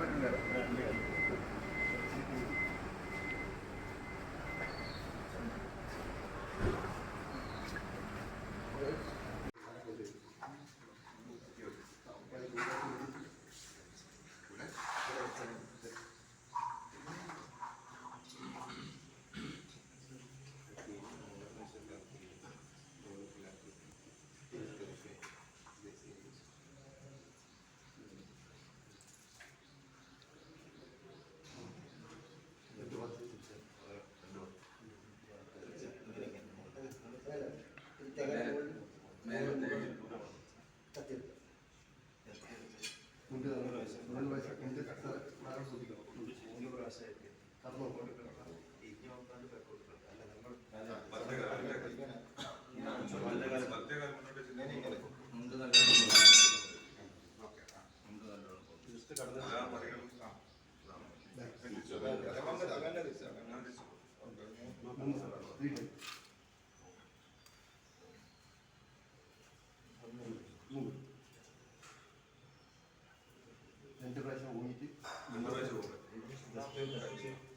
నిలబెట్టింది కదా അങ്ങനെ അങ്ങനെ Thank you.